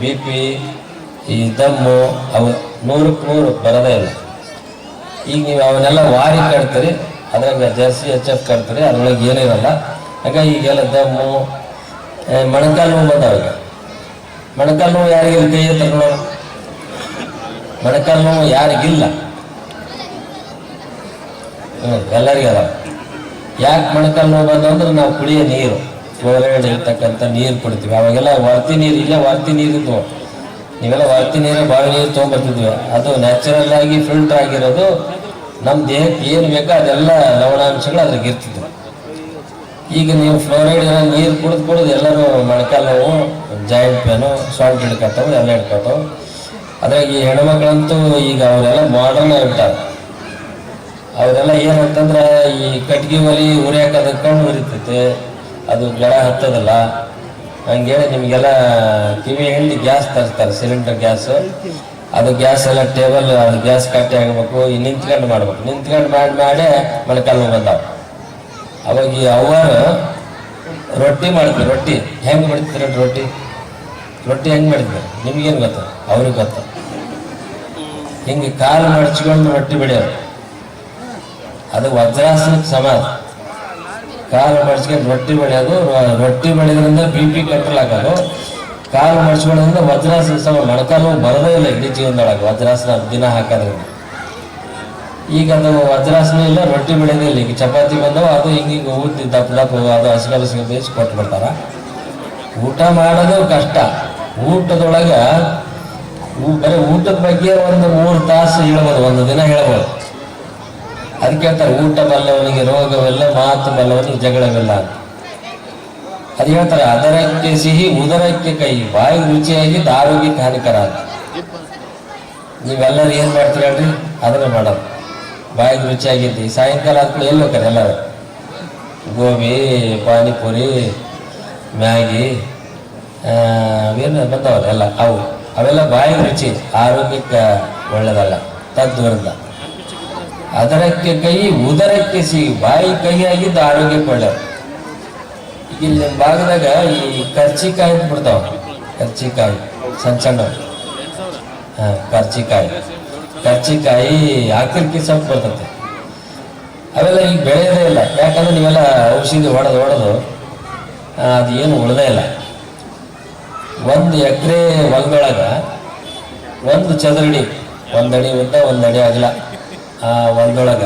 ಬಿ ಪಿ, ಈ ದಮ್ಮು, ಅವು ನೂರಕ್ಕೆ ನೂರು ಬರದೇ ಇಲ್ಲ. ಈಗ ನೀವು ಅವನ್ನೆಲ್ಲ ವಾರಿ ಕಟ್ತೀರಿ, ಅದ್ರಾಗ ಜರ್ಸಿ, ಎಚ್ ಎಫ್ ಕಟ್ತೀರಿ, ಅದ್ರೊಳಗೆ ಏನಿರಲ್ಲ ಹಾಗಾಗಿ ಈಗೆಲ್ಲ ದಮ್ಮು ಮೊಣಕಾಲು ನೋವು ಬಂದಾವ ಈಗ. ಮೊಣಕಾಲು ನೋವು ಯಾರಿಗಿಲ್ಲ ಕೈ ಎತ್ತರ ನೋಡು ಮೊಣಕಾಲು ನೋವು ಯಾರಿಗಿಲ್ಲ. ಎಲ್ಲರಿಗೂ ಅದಾವ. ಯಾಕೆ ಮೊಣಕಾಲು ನೋವು ಬಂದಂದ್ರೆ ನಾವು ಕುಡಿಯೋ ನೀರು. ಫ್ಲೋರೈಡ್ ಇರ್ತಕ್ಕಂಥ ನೀರು ಕುಡಿತೀವಿ. ಅವಾಗೆಲ್ಲ ವರ್ತಿ ನೀರು, ಇಲ್ಲ ವರ್ತಿ ನೀರಿದ್ವು ನೀವೆಲ್ಲ ವರ್ತಿ ನೀರು, ಬಾವಿ ನೀರು ತೊಗೊಂಬರ್ತಿದ್ವಿ ಅದು ನ್ಯಾಚುರಲ್ ಆಗಿ ಫಿಲ್ಟರ್ ಆಗಿರೋದು ನಮ್ಮ ದೇಹಕ್ಕೆ ಏನು ಬೇಕೋ ಅದೆಲ್ಲ ಲವಣಾಂಶಗಳು ಅದ್ರಾಗ ಇರ್ತಿದ್ವು. ಈಗ ನೀವು ಫ್ಲೋರೈಡ್ ನೀರು ಕುಡಿದು ಕುಡಿದು ಎಲ್ಲರೂ ಮೊಣಕಾಲು ನೋವು ಜಾಯಿಂಟ್ ಪೇನು ಸಾಲ್ಟ್ ಹಿಡ್ಕೊತಾವೆ, ಎಲ್ಲ ಹಿಡ್ಕೊತಾವೆ. ಅದ್ರಾಗ ಈ ಹೆಣ್ಮಕ್ಳಂತೂ ಈಗ ಅವರೆಲ್ಲ ಮಾಡರ್ನ್ ಆಗಿಬಿಟ್ಟಾರೆ ಅವರೆಲ್ಲ ಏನಂತಂದ್ರೆ ಈ ಕಟ್ಗೆ ಒಲಿ ಉರಿಯಾಕ ಕಣ್ಣು ಉರಿತೈತೆ. ಅದು ಜ್ವರ ಹತ್ತದಲ್ಲ. ಹಂಗೇಳಿ ನಿಮಗೆಲ್ಲ ಕಿವಿ ಹಿಂಡಿ ಗ್ಯಾಸ್ ತರಿಸ್ತಾರೆ ಸಿಲಿಂಡರ್ ಗ್ಯಾಸು. ಅದು ಗ್ಯಾಸ್ ಎಲ್ಲ ಟೇಬಲ್, ಅದು ಗ್ಯಾಸ್ ಕಟ್ಟಿ ಆಗಬೇಕು, ಈ ನಿಂತ್ಕೊಂಡು ಮಾಡ್ಬೇಕು. ನಿಂತ್ಕೊಂಡು ಮಾಡಿ ಮಾಡಿ ಮೊಣಕಾಲು ನೋವು ಬಂದಾವ. ಅವಾಗ ಈ ಅವರು ರೊಟ್ಟಿ ಮಾಡ್ತಾರೆ ರೊಟ್ಟಿ. ಹೆಂಗೆ ಮಾಡ್ತಾರೆ ರೊಟ್ಟಿ? ರೊಟ್ಟಿ ಹೆಂಗೆ ಮಾಡಿದ್ರು? ನಿಮ್ಗೇನು ಗೊತ್ತ? ಅವ್ರಿಗೆ ಗೊತ್ತ. ಹಿಂಗೆ ಕಾಲು ಮಡಚ್ಕೊಂಡು ರೊಟ್ಟಿ ಬೆಳೆಯೋರು. ಅದು ವಜ್ರಾಸನಕ್ಕೆ ಸಮಾನ ಕಾಲು ಮಡಚ್ಕೊಂಡು ರೊಟ್ಟಿ ಬೆಳೆಯೋದು ರೊಟ್ಟಿ ಬೆಳೆಯೋದ್ರಿಂದ ಬಿ ಪಿ ಕಂಟ್ರೋಲ್ ಆಗೋದು. ಕಾಲು ಮಡಚ್ಕೊಳ್ಳೋದ್ರಿಂದ ವಜ್ರಾಸನ ಸಮ ಮೊಣಕಾಲು ಬರೋದೇ ಇಲ್ಲ ಇಡೀ ಜೀವನದೊಳಗೆ, ವಜ್ರಾಸನ ದಿನ ಹಾಕೋದ್ರಿಂದ. ಈಗ ಅದು ವಜ್ರಾಸನ ಇಲ್ಲ, ರೊಟ್ಟಿ ಬೆಳೆಯೋದೇ ಇಲ್ಲ. ಈಗ ಚಪಾತಿ ಬಂದವು, ಅದು ಹಿಂಗೆ ಊದಿ ದಪ್ಪ ದಪ್ಪ ಅದು ಹಸಿಗಲಸಿಗೆ ಬೇಯಿಸಿ ಕೊಟ್ಬಿಡ್ತಾರ ಊಟ ಮಾಡೋದು ಕಷ್ಟ. ಊಟದೊಳಗೆ ಬರೀ ಊಟದ ಬಗ್ಗೆ ಒಂದು ಮೂರು ತಾಸು ಹೇಳ್ಬೋದು, ಒಂದು ದಿನ ಹೇಳ್ಬೋದು. ಅದಕ್ಕೆ ಹೇಳ್ತಾರೆ ಊಟ ಬಲ್ಲವನಿಗೆ ರೋಗವಿಲ್ಲ, ಮಾತು ಬಲ್ಲವನಿಗೆ ಜಗಳವಿಲ್ಲ ಅಂತ. ಅದು ಹೇಳ್ತಾರೆ, ಅದರಕ್ಕೆ ಸಿಹಿ, ಉದರಕ್ಕೆ ಕೈ. ಬಾಯಿ ರುಚಿಯಾಗಿದ್ದು ಆರೋಗ್ಯಕ್ಕೆ ಹಾನಿಕರ ನೀವೆಲ್ಲರೂ ಏನು ಮಾಡ್ತೀರಿ ಹೇಳ್ರಿ? ಅದನ್ನೇ ಮಾಡೋದು. ಬಾಯಿಗೆ ರುಚಿಯಾಗಿದ್ದು ಸಾಯಂಕಾಲ ಆದ್ಮೇಲೆ ಎಲ್ಲಿ ಹೋಗ್ತಾರೆ ಎಲ್ಲರೂ? ಗೋಬಿ, ಪಾನಿಪುರಿ, ಮ್ಯಾಗಿ ಏನು ಬಂದವಲ್ಲ ಎಲ್ಲ ಅವು. ಅವೆಲ್ಲ ಬಾಯಿಗೆ ರುಚಿ, ಆರೋಗ್ಯಕ್ಕೆ ಒಳ್ಳೆಯದಲ್ಲ ತದ್ವಿರುದ್ಧ ಅದರಕ್ಕೆ ಕೈ, ಉದರಕ್ಕೆ ಸಿಹಿ, ಬಾಯಿ ಕಹಿಯಾಗಿದ್ದು ಆರೋಗ್ಯ ಈಗ ಇಲ್ಲಿ ಭಾಗದಾಗ ಈ ಕರ್ಚಿಕಾಯಿ ಬಿಡ್ತಾವ. ಕರ್ಚಿಕಾಯಿ, ಸಣ್ಣ ಸಣ್ಣ ಹಾಂ, ಕರ್ಚಿಕಾಯಿ. ಕರ್ಚಿಕಾಯಿ ಆಕರ್ಕಿ ಸೊಪ್ಪು ಬರ್ತದೆ. ಅವೆಲ್ಲ ಈಗ ಬೆಳೆಯೋದೇ ಇಲ್ಲ. ಯಾಕಂದ್ರೆ ನೀವೆಲ್ಲ ಔಷಧಿ ಹೊಡೆದು ಹೊಡೆದು ಅದು ಏನು ಉಳ್ದೇ ಇಲ್ಲ. ಒಂದು ಎಕರೆ ಹೊಲದೊಳಗ ಒಂದು ಚದರಡಿ, ಒಂದಡಿ ಉದ್ದ, ಒಂದಡಿ ಅಗಲ. ಆ ಹೊಲದೊಳಗ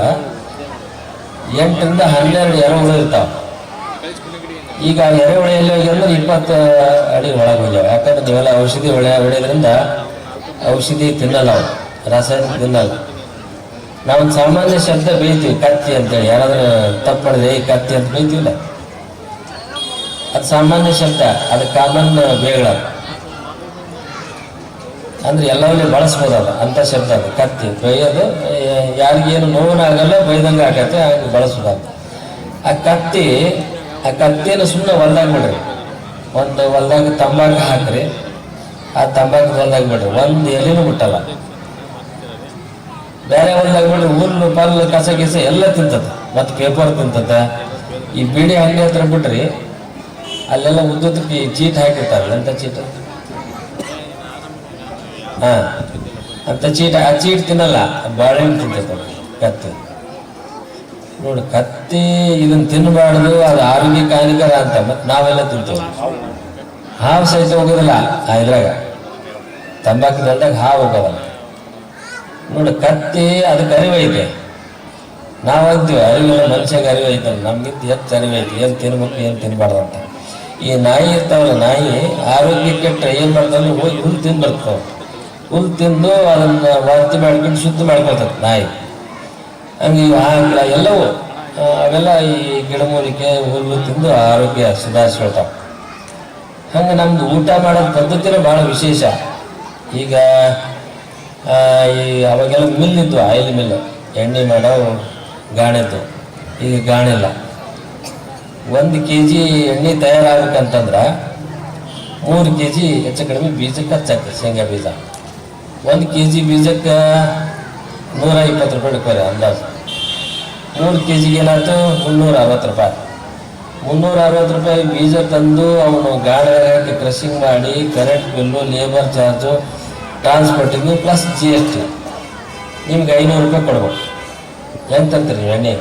ಎಂಟರಿಂದ ಹನ್ನೆರಡು ಎರೆಹುಳು ಇರ್ತಾವ. ಈಗ ಎರೆಹುಳು ಎಲ್ಲಿ ಹೋಗಿ ಅಂದ್ರೆ ಇಪ್ಪತ್ತು ಅಡಿ ಒಳಗೆ ಹೋಗ್ಯಾವ. ಯಾಕಂದ್ರೆ ನೀವೆಲ್ಲ ಔಷಧಿ ಹೊಳೆ ಹೊಡೆಯೋದ್ರಿಂದ ಔಷಧಿ ತಿನ್ನಲ್ಲ ಅವು ರಾಸಾಯನಿಕ ತಿನ್ನಲ್ಲ. ನಾವು ಸಾಮಾನ್ಯ ಶಬ್ದ ಬೀಳ್ತೀವಿ, ಕತ್ತಿ ಅಂತೇಳಿ. ಯಾರಾದ್ರೂ ತಪ್ಪು ಮಾಡಿದ್ರೆ ಈ ಕತ್ತಿ ಅಂತ ಬೀಳ್ತೀವಿಲ್ಲ ಅದು ಸಾಮಾನ್ಯ ಶಬ್ದ, ಅದು ಕಾಮನ್ ಬೇಗಳ ಅಂದ್ರೆ ಎಲ್ಲವನ್ನೂ ಬಳಸ್ಬೋದಲ್ಲ, ಅಂತ ಶಬ್ದ ಅದು ಕತ್ತಿ, ಬೈಯೋದು ಯಾರಿಗೇನು ಯಾರಿಗೇನು ಆಗಲ್ಲ ಬೈದಂಗೆ ಆಗತ್ತೆ ಹಾಗೆ ಬಳಸ್ಬೋದಲ್ಲ. ಆ ಕತ್ತಿ, ಆ ಕತ್ತಿನ ಸುಮ್ಮನೆ ಹೊಲ್ದಾಗ ಬಿಡ್ರಿ. ಒಂದು ಹೊಲ್ದಾಗ ತಂಬಾಕು ಹಾಕ್ರಿ. ಆ ತಂಬಾಕು ಹೊಲ್ದಾಗ ಬಿಡ್ರಿ. ಒಂದು ಎಲೆನೂ ಬಿಟ್ಟಲ್ಲ ಬೇರೆ ಹೊಲ್ದಾಗ ಬಿಡ್ರಿ, ಹುಲ್ಲು, ಪಲ್ಲು, ಕಸ, ಗಿಸ ಎಲ್ಲ ತಿಂತದ. ಮತ್ತು ಪೇಪರ್ ತಿಂತದ. ಈ ಬೀಡಿ ಅಂಗಡಿ ಹತ್ರ ಬಿಡ್ರಿ ಅಲ್ಲೆಲ್ಲ ಉದ್ದಕ್ಕೆ ಚೀಟ್ ಹಾಕಿರ್ತಾರಲ್ಲ ಎಂಥ ಚೀಟ್? ಅಂತ ಚೀಟ, ಆ ಚೀಟ್ ತಿನ್ನಲ್ಲ ಬಾಳೆಹಣ್ಣು ತಿಂತೈತೆ ಕತ್ತಿ. ನೋಡಿ, ಕತ್ತಿ ಇದನ್ನ ತಿನ್ನಬಾರ್ದು, ಅದು ಆರೋಗ್ಯ ಹಾನಿಕರ ಅಂತ, ಮತ್ತೆ ನಾವೆಲ್ಲ ತಿಂತೇವೆ. ಹಾವು ಸಹಿತ ಹೋಗೋದಿಲ್ಲ ಆ ಇದ್ರಾಗ. ತಂಬಾಕು ದಂಡಾಗ ಹಾವು ಹೋಗೋದಲ್ಲ. ನೋಡಿ, ಕತ್ತಿ ಅದಕ್ಕೆ ಅರಿವೈತೆ ನಾವು ಅಂತೀವಿ ಅರಿವಿಲ್ಲ ಮನುಷ್ಯಗೆ ಅರಿವು ಐತಲ್ಲ ನಮ್ಗಿಂತ ಹೆಚ್ಚು ಅರಿವೈತೆ, ಏನು ತಿನ್ಬೇಕು, ಏನು ತಿನ್ಬಾರ್ದು ಅಂತ. ಈ ನಾಯಿ ಇರ್ತಾವಲ್ಲ ನಾಯಿ ಆರೋಗ್ಯ ಕೆಟ್ಟ, ಏನು ಮಾಡ್ತಾವೆ ಹೋಗಿ ಹುಲ್ಲು ತಿಂದು ಬರ್ತಾವೆ ಹುಲ್ಲು ತಿಂದು ಅದನ್ನ ವಾಂತಿ ಮಾಡ್ಕೊಂಡು ಶುದ್ಧ ಮಾಡ್ಕೊಳ್ತದೆ ನಾಯಿ. ಹಂಗೆ ಇವು ಆಕಳ ಎಲ್ಲವೂ ಅವೆಲ್ಲ ಈ ಗಿಡಮೂಲಿಕೆ ಹುಲ್ಲು ತಿಂದು ಆರೋಗ್ಯ ಸುಧಾರಿಸ್ಕೊಳ್ತಾವೆ. ಹಂಗೆ ನಮ್ದು ಊಟ ಮಾಡೋ ಪದ್ಧತಿನೇ ಭಾಳ ವಿಶೇಷ. ಈಗ ಈ ಅವಾಗೆಲ್ಲ ಮಿಲ್ ಇದ್ವು, ಆಯಿಲ್ ಮಿಲ್. ಎಣ್ಣೆ ಮಾಡೋ ಗಾಣಿದ್ದು. ಈಗ ಗಾಣಿಲ್ಲ ಒಂದು ಕೆ ಜಿ ಎಣ್ಣೆ ತಯಾರಾಗಬೇಕಂತಂದ್ರೆ ಮೂರು ಕೆ ಜಿ ಹೆಚ್ಚು ಕಡಿಮೆ ಬೀಜ ಖರ್ಚಾಗ್ತದೆ, ಶೇಂಗಾ ಬೀಜ. ಒಂದು ಕೆ ಜಿ ಬೀಜಕ್ಕೆ ನೂರ ಇಪ್ಪತ್ತು ರೂಪಾಯಿ ಇಟ್ಕೋರಿ ಅಂದಾಜು. ಮೂರು ಕೆ ಜಿಗೆ ಏನಾಯ್ತು? ಮುನ್ನೂರ ಅರವತ್ತು ರೂಪಾಯಿ. ಮುನ್ನೂರ ಅರವತ್ತು ರೂಪಾಯಿ ಬೀಜ ತಂದು ಅವನು ಗಾಡಿ ಕ್ರಷಿಂಗ್ ಮಾಡಿ current bill labour charge transporting plus G S T ನಿಮ್ಗೆ ಐನೂರು ರೂಪಾಯಿ ಕೊಡ್ಬೇಕು. ಹೆಂಗೆ ಎಣ್ಣೆ?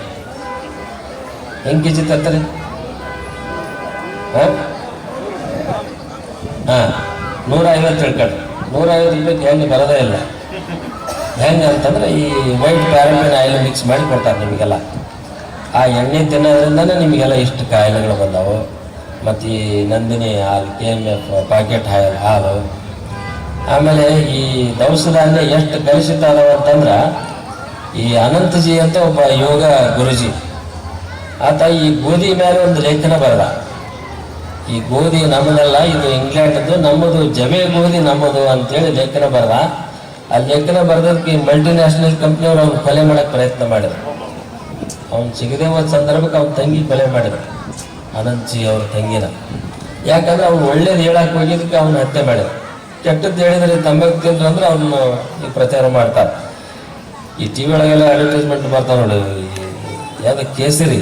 ಹೆಂಗೆ ಕೆ ಜಿ ತರ್ತೀರಿ? ಹಾಂ? ನೂರ ಐವತ್ತು ತಿಳ್ಕೊಳ್ರಿ ನೂರ ಐವತ್ತು ಎಣ್ಣೆ ಬರೋದೇ ಇಲ್ಲ. ಹೆಂಗೆ ಅಂತಂದ್ರೆ ಈ ವೈಟ್ ಪ್ಯಾರಫಿನ್ ಆಯಿಲ್ ಮಿಕ್ಸ್ ಮಾಡಿ ಕೊಡ್ತಾರೆ ನಿಮಗೆಲ್ಲ. ಆ ಎಣ್ಣೆ ತಿನ್ನೋದ್ರಿಂದನೇ ನಿಮಗೆಲ್ಲ ಇಷ್ಟು ಕಾಯಿಲೆಗಳು ಬಂದವು. ಮತ್ತು ಈ ನಂದಿನಿ ಹಾಲು, ಕೆ ಎಂ ಎಫ್ ಪಾಕೆಟ್ ಹಾಲು ಹಾಲು. ಆಮೇಲೆ ಈ ದವಸ ಧಾನ್ಯ ಎಷ್ಟು ಅದಾವ ಅಂತಂದ್ರೆ ಈ ಅನಂತಜಿ ಅಂತ ಒಬ್ಬ ಯೋಗ ಗುರುಜಿ. ಆತ ಈ ಗೋಧಿ ಮೇಲೆ ಒಂದು ಲೇಖನ ಬರೆದ. ಈ ಗೋಧಿ ನಮ್ಮದಲ್ಲ, ಇದು ಇಂಗ್ಲೆಂಡ್ದು, ನಮ್ಮದು ಜಮೆ ಗೋಧಿ ನಮ್ಮದು ಅಂತೇಳಿ ಲೇಖನ ಬರೆದ. ಆ ಲೇಖನ ಬರೆದಕ್ಕೆ ಮಲ್ಟಿ ನ್ಯಾಷನಲ್ ಕಂಪ್ನಿಯವರು ಅವ್ನು ಕೊಲೆ ಮಾಡಕ್ಕೆ ಪ್ರಯತ್ನ ಮಾಡಿದ್ರು. ಅವ್ನು ಸಿಗದೆ ಹೋದ ಸಂದರ್ಭಕ್ಕೆ ಅವ್ನ ತಂಗಿ ಕೊಲೆ ಮಾಡಿದ್ರು. ಅನಂತಿ ಅವ್ರ ತಂಗಿನ. ಯಾಕಂದ್ರೆ ಅವ್ನು ಒಳ್ಳೇದು ಹೇಳಕ್ ಹೋಗಿದ್ದಕ್ಕೆ ಅವ್ನ ಹತ್ಯೆ ಮಾಡಿದ್ರು. ಕೆಟ್ಟದ್ದು ಹೇಳಿದ್ರೆ ತಂಬಾಕು ತಿಂದ್ರು ಅಂದ್ರೆ ಅವ್ನ ಈ ಪ್ರಚಾರ ಮಾಡ್ತಾರೆ ಈ ಟಿ ವಿ ಒಳಗೆಲ್ಲ ಅಡ್ವರ್ಟೈಸ್ಮೆಂಟ್ ಬರ್ತಾವೆ ನೋಡಿ ಯಾವ್ದು ಕೇಸರಿ?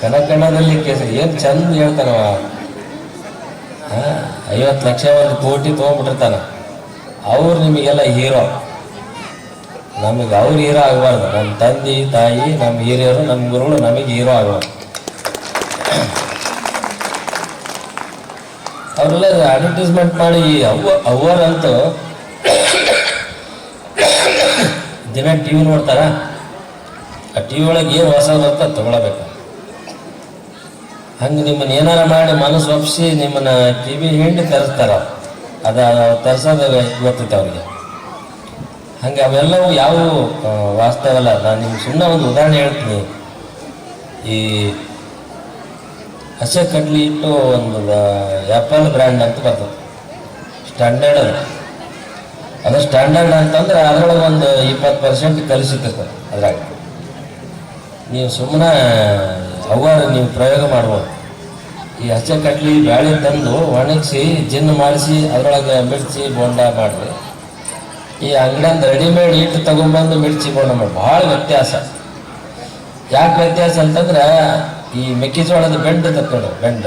ಕಣ ಕಣದಲ್ಲಿ ಕೇಸ, ಏನು ಚಂದ ಹೇಳ್ತಾನವ? ಐವತ್ತು ಲಕ್ಷ ಒಂದು ಕೋಟಿ ತೊಗೊಂಡ್ಬಿಟ್ಟಿರ್ತಾನ. ಅವ್ರು ನಿಮಗೆಲ್ಲ ಹೀರೋ. ನಮಗೆ ಅವ್ರು ಹೀರೋ ಆಗಬಾರ್ದು. ನಮ್ಮ ತಂದೆ, ತಾಯಿ ನಮ್ಮ ಹಿರಿಯರು ನಮ್ಮ ಗುರುಗಳು ನಮಗೆ ಹೀರೋ ಆಗಬಾರ್ದು ಅವರೆಲ್ಲ ಅಡ್ವರ್ಟೈಸ್ಮೆಂಟ್ ಮಾಡಿ, ಅವ್ವ, ಅವ್ವರಂತೂ ದಿನ ಟಿ ವಿ ನೋಡ್ತಾರ? ಆ ಟಿ ವಿ ಒಳಗೆ ಏನು ಹೊಸದಂತ ತಗೊಳ್ಬೇಕು. ಹಂಗೆ ನಿಮ್ಮನ್ನ ಏನಾರ ಮಾಡಿ ಮನಸ್ಸು ಒಪ್ಪಿಸಿ ನಿಮ್ಮನ್ನ ಟಿ ವಿ ಹಿಂಡಿ ತರಿಸ್ತಾರ ಅದ ತರಿಸೋದು ಗೊತ್ತೈತೆ ಅವ್ರಿಗೆ. ಹಂಗೆ ಅವೆಲ್ಲವೂ ಯಾವ ವಾಸ್ತವಲ್ಲ. ವಾಸ್ತವ ಅಲ್ಲ ನಾನು ನಿಮ್ಗೆ ಸುಮ್ಮನೆ ಒಂದು ಉದಾಹರಣೆ ಹೇಳ್ತೀನಿ. ಈ ಹಸೆ ಕಡ್ಲಿ ಇಟ್ಟು ಒಂದು ಆ್ಯಪಲ್ ಬ್ರ್ಯಾಂಡ್ ಅಂತ ಬರ್ತದೆ. ಸ್ಟ್ಯಾಂಡರ್ಡ್ ಅದು. ಅದು ಸ್ಟ್ಯಾಂಡರ್ಡ್ ಅಂತಂದ್ರೆ ಅದರೊಳಗೆ ಒಂದು ಇಪ್ಪತ್ತು ಪರ್ಸೆಂಟ್ ಕಲಿಸಿರ್ತದೆ ಅದ್ರಾಗ. ನೀವು ಸುಮ್ಮನೆ ಅವ್ವಾರು ನೀವು ಪ್ರಯೋಗ ಮಾಡ್ಬೋದು. ಈ ಹಚ್ಚೆ ಕಟ್ಲಿ ಬ್ಯಾಳೆ ತಂದು ಒಣಗಿಸಿ ಜಿನ್ನು ಮಾಡಿಸಿ, ಅದರೊಳಗೆ ಮಿರ್ಚಿ ಬೋಂಡ ಮಾಡಿರಿ. ಈ ಅಂಗಡಿಯಿಂದ ರೆಡಿಮೇಡ್ ಹಿಟ್ಟು ತೊಗೊಂಬಂದು ಮಿರ್ಚಿ ಬೋಂಡ ಮಾಡಿ ಭಾಳ ವ್ಯತ್ಯಾಸ. ಯಾಕೆ ವ್ಯತ್ಯಾಸ ಅಂತಂದ್ರೆ, ಈ ಮೆಕ್ಕೆಜೋಳದ ಬೆಂಡ್ ತಕ್ಕೊಂಡು ಬೆಂಡ್.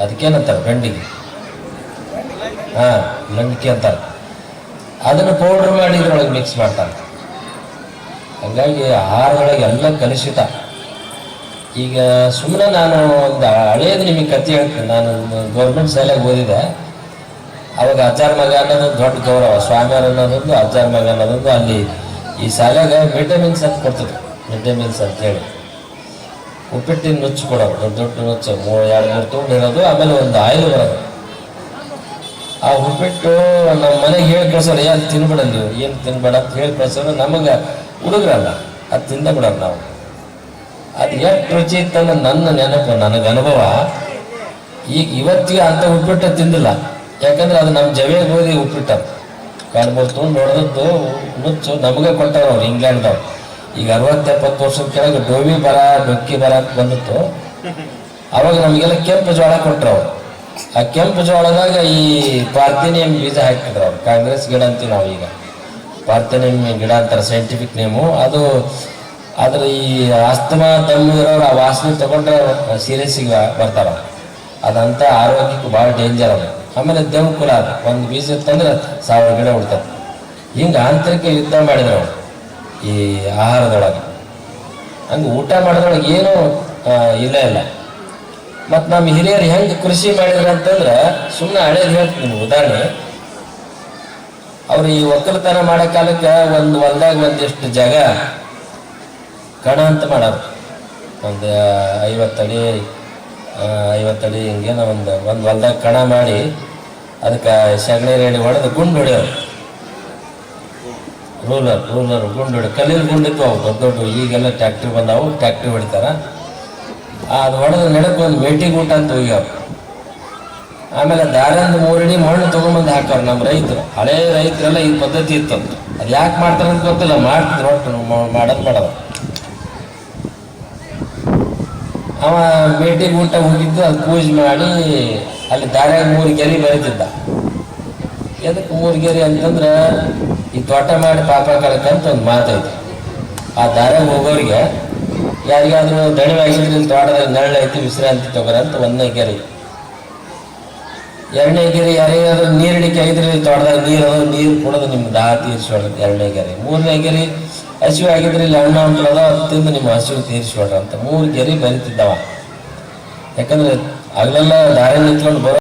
ಅದಕ್ಕೇನಂತಾರೆ, ಬೆಂಡಿಗೆ. ಹಾಂ ಲಂಡಿಕೆ ಅಂತಾರೆ. ಅದನ್ನು ಪೌಡ್ರ್ ಮಾಡಿ ಇದ್ರೊಳಗೆ ಮಿಕ್ಸ್ ಮಾಡ್ತಾರೆ. ಹಾಗಾಗಿ ಆಹಾರದೊಳಗೆ ಎಲ್ಲ ಕಲುಷಿತ. ಈಗ ಸುಮ್ಮನೆ ನಾನು ಒಂದು ಹಳೇದು ನಿಮಗೆ ಕತೆ ಹೇಳ್ತೀನಿ. ನಾನು ಗೌರ್ಮೆಂಟ್ ಶಾಲೆಗೆ ಓದಿದೆ. ಅವಾಗ ಅಜ್ಜಾರ ಮಗ ಅನ್ನೋದು ದೊಡ್ಡ ಗೌರವ ಸ್ವಾಮಿಯವ್ರು ಅನ್ನೋದೊಂದು ಅಜ್ಜಾರ ಮಗ ಅನ್ನೋದೊಂದು ಅಲ್ಲಿ ಈ ಶಾಲೆಗ ಮಿಡ್ ಅಂತ ಕೊಡ್ತಿದ್ರು. ಮಿಡ್ ಡೇ ಹೇಳಿ. ಉಪ್ಪಿಟ್ಟಿನ ನುಚ್ಚು ಕೊಡೋದು ದೊಡ್ಡ ದೊಡ್ಡ ನುಚ್ಚು, ಮೂರು, ಎರಡು, ಮೂರು ತುಂಡು ಆಮೇಲೆ ಒಂದು ಆಯಿಲ್ ಬರೋದು. ಆ ಉಪ್ಪಿಟ್ಟು ನಮ್ಮ ಮನೆಗೆ ಹೇಳಿ ಕಳ್ಸೋರು ಏನು ತಿನ್ಬೇಡ ನೀವು ಏನು ತಿನ್ಬೇಡ? ಅಂತ ಹೇಳಿ ಕಳ್ಸೋರು, ನಮಗೆ ಹುಡುಗರಲ್ಲ, ಅದು ತಿಂದ ಬಿಡೋದು ನಾವು. ಅದು ಎಷ್ಟು ರುಚಿ ಇತ್ತಂದ್ರೆ ನನ್ನ ನೆನಪು, ನನಗೆ ಅನುಭವ. ಈಗ ಇವತ್ತಿಗೆ ಅಂತ ಉಪ್ಪಿಟ್ಟು ತಿಂದಿಲ್ಲ. ಯಾಕಂದ್ರೆ ಅದು ನಮ್ಮ ಜವೆ ಗೋಧಿ ಉಪ್ಪಿಟ್ಟು. ಎರಡು ಮೂರು ತುಂಡು ಹೊಡೆದದ್ದು ನುಚ್ಚು ನಮಗೆ ಕೊಟ್ಟವ್ರು ಅವ್ರು, ಇಂಗ್ಲೆಂಡ್ದವ್ರು. ಈಗ ಅರವತ್ತು ಎಪ್ಪತ್ತು ವರ್ಷದ ಕೆಳಗೆ ಡೋವಿ ಬರ, ಡೊಕ್ಕಿ ಬರ ಅಂತ ಬಂದಿತ್ತು. ಅವಾಗ ನಮಗೆಲ್ಲ ಕೆಂಪು ಜೋಳ ಕೊಟ್ರು ಅವ್ರು. ಆ ಕೆಂಪು ಜೋಳದಾಗ ಈ ಪಾರ್ಥಿನಿಯಂ ಬೀಜ ಹಾಕಿದ್ರು ಅವ್ರು. ಕಾಂಗ್ರೆಸ್ ಗಿಡ ಅಂತೀವಿ ಈಗ ಪಾರ್ಥಿನಿಯಂ ಗಿಡ ಅಂತಾರೆ ಸೈಂಟಿಫಿಕ್ ನೇಮು ಅದು ಅದ್ರ ಈ ಆಸ್ತಮಾ ದಮ್ಮು ಇರೋರು ಆ ವಾಸನೆ ತಗೊಂಡ್ರೆ ಸೀರಿಯಸ್ಸಿಗೆ ಬರ್ತಾರ. ಅದಂತ ಆರೋಗ್ಯಕ್ಕೆ ಭಾಳ ಡೇಂಜರ್ ಅದ. ಆಮೇಲೆ ದೇವ್ ಕುಲ ಅದು. ಒಂದು ಬೀಜ ಇತ್ತಂದ್ರೆ ಸಾವಿರ ಗಿಡ ಉಡ್ತಾರ ಹಿಂಗೆ ಆಂತರಿಕ ಯುದ್ಧ ಮಾಡಿದ್ರು ಈ ಆಹಾರದೊಳಗೆ. ಹಂಗೆ ಊಟ ಮಾಡೋದ್ರೊಳಗೆ ಏನೂ ಇಲ್ಲ ಇಲ್ಲ. ಮತ್ತು ನಮ್ಮ ಹಿರಿಯರು ಹೆಂಗೆ ಕೃಷಿ ಮಾಡಿದ್ರು ಅಂತಂದ್ರೆ ಸುಮ್ಮನೆ ಹಳೇದು ಹೇಳ್ತೀನಿ ಉದಾಹರಣೆ. ಅವ್ರು ಈ ಒಕ್ಕಲತನ ಮಾಡೋ ಕಾಲಕ್ಕೆ ಒಂದು ಹೊಲ್ದಾಗ ಒಂದಿಷ್ಟು ಜಾಗ ಕಣ ಅಂತ ಮಾಡೋರು ಒಂದು ಐವತ್ತಡಿ ಐವತ್ತಡಿ ಹಿಂಗೇನೋ ಒಂದು ಒಂದು ಹೊಲ್ದಾಗ ಕಣ ಮಾಡಿ ಅದಕ್ಕೆ ಸಗಣಿ ರೇಡಿ ಹೊಡೆದು ಗುಂಡು ಹೊಡೆಯೋರು ರೂಲರ್ ರೂಲರ್ ಗುಂಡು ಹೊಡಿ ಕಲ್ಲಿನ ಗುಂಡಿತ್ತು ಅವು ದೊಡ್ಡ ದೊಡ್ಡ, ಈಗೆಲ್ಲ ಟ್ಯಾಕ್ಟ್ರಿ ಬಂದಾವು, ಟ್ಯಾಕ್ಟ್ರಿ ಹೊಡಿತಾರ. ಅದು ಹೊಡೆದು ನಡಕ್ಕೆ ಒಂದು ಮೇಟಿ ಊಟ ಅಂತ ಹೋಗ್ಯಾವ ಆಮೇಲೆ ದಾರಂದು ಮೂರಡಿ ಮಣ್ಣು ತೊಗೊಂಬಂದು ಹಾಕೋರು ನಮ್ಮ ರೈತರು. ಹಳೇ ರೈತರೆಲ್ಲ ಈ ಪದ್ಧತಿ ಇತ್ತು. ಅದು ಯಾಕೆ ಮಾಡ್ತಾರೆ ಅಂತ ಗೊತ್ತಿಲ್ಲ, ಮಾಡ್ತಿದ್ರು ಒಟ್ಟು ಮಾಡೋದು ಮಾಡೋದು ಅವ ಬೇಟೆ ಊಟ ಹೋಗಿದ್ದು, ಅದು ಪೂಜೆ ಮಾಡಿ ಅಲ್ಲಿ ದಾರ್ಯಾಗ ಮೂರು ಗೆರೆ ಬೆಳೆದಿದ್ದ ಎದಕ್ಕೆ ಮೂರು ಗೆರೆ ಅಂತಂದ್ರೆ, ಈ ತೋಟ ಮಾಡಿ ಪಾಪ ಕಳಕಂತ ಒಂದು ಮಾತೈತಿ. ಆ ದಾರ್ಯಾಗ ಹೋಗೋರಿಗೆ, ಯಾರಿಗಾದ್ರೂ ದಣಿವಾಗಿದ್ರೆ ತೋಟದಲ್ಲಿ ನೆರಳು ಐತಿ, ವಿಶ್ರಾಂತಿ ತಗೋರ ಅಂತ ಒಂದನೇ ಗೆರೆ. ಎರಡನೇ ಗೆರೆ ಯಾರಿಗಾದ್ರೂ ನೀರಿಡಿಕೆ ಐದ್ರಿ ತೋಟದಾಗ ನೀರು ನೀರು ಕೊಡೋದು ನಿಮ್ಗೆ ದಾ ತೀರಿಸ್ಕೊಳ್ರಿ ಎರಡನೇ ಗೆರೆ. ಮೂರನೇ ಗೆರೆ ಹಸಿವು ಆಗಿದ್ರೆ ಇಲ್ಲಿ ಅಣ್ಣ ಅಂತ ಅತ್ತಿಂದ ತಿಂದು ನಿಮ್ಮ ಹಸಿವು ತೀರಿಸ್ಕೊಳ್ರಿ ಅಂತ ಮೂರು ಗೆರೆ ಬರಿತಿದ್ದವ. ಯಾಕಂದ್ರೆ ಆಗ್ಲೆಲ್ಲ ದಾರಿ ನಿಂತ್ಕೊಂಡು ಬರೋ